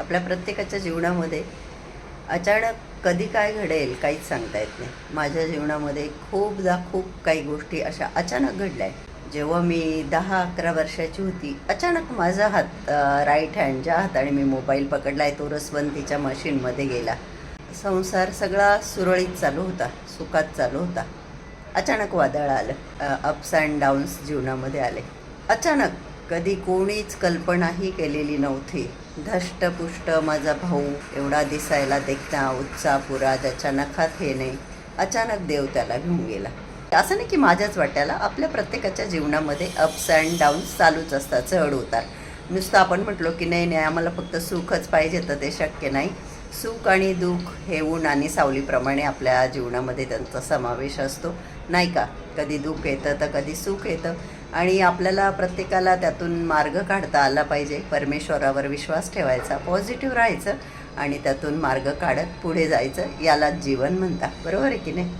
आपल्या प्रत्येकाच्या जीवनामध्ये अचानक कधी काय घडेल काहीच सांगता येत नाही. माझ्या जीवनामध्ये खूपदा खूप काही गोष्टी अशा अचानक घडल्या. आहेत जेव्हा मी दहा अकरा वर्षाची होती अचानक माझा हात राईट हँड ज्या हाताने मी मोबाईल पकडला आहे तो रसवंतीच्या मशीनमध्ये गेला. संसार सगळा सुरळीत चालू होता सुखात चालू होता. अचानक वादळ आलं. अप्स अँड डाऊन्स जीवनामध्ये आले. अचानक कधी कोणीच कल्पनाही केलेली नव्हती. धष्टपुष्ट माझा भाऊ एवढा दिसायला देखता उत्साहपुरा ज्याच्या नखात हे नाही अचानक देव त्याला घेऊन गेला. असं नाही की माझ्याच वाट्याला आपल्या प्रत्येकाच्या जीवनामध्ये अप्स अँड डाऊन्स चालूच असतात चढ उतार. नुसतं आपण म्हटलो की नाही नाही आम्हाला फक्त सुखच पाहिजे तर ते शक्य नाही. सुख आणि दुःख हे ऊन आणि सावलीप्रमाणे आपल्या जीवनामध्ये त्यांचा समावेश असतो. नाही का? कधी दुःख येतं तर कधी सुख येतं. आणि आपल्याला प्रत्येकाला त्यातून मार्ग काढता आला पाहिजे. परमेश्वरावर विश्वास ठेवायचा पॉझिटिव्ह राहायचं आणि त्यातून मार्ग काढत पुढे जायचं. यालाच जीवन म्हणता बरोबर आहे की नाही?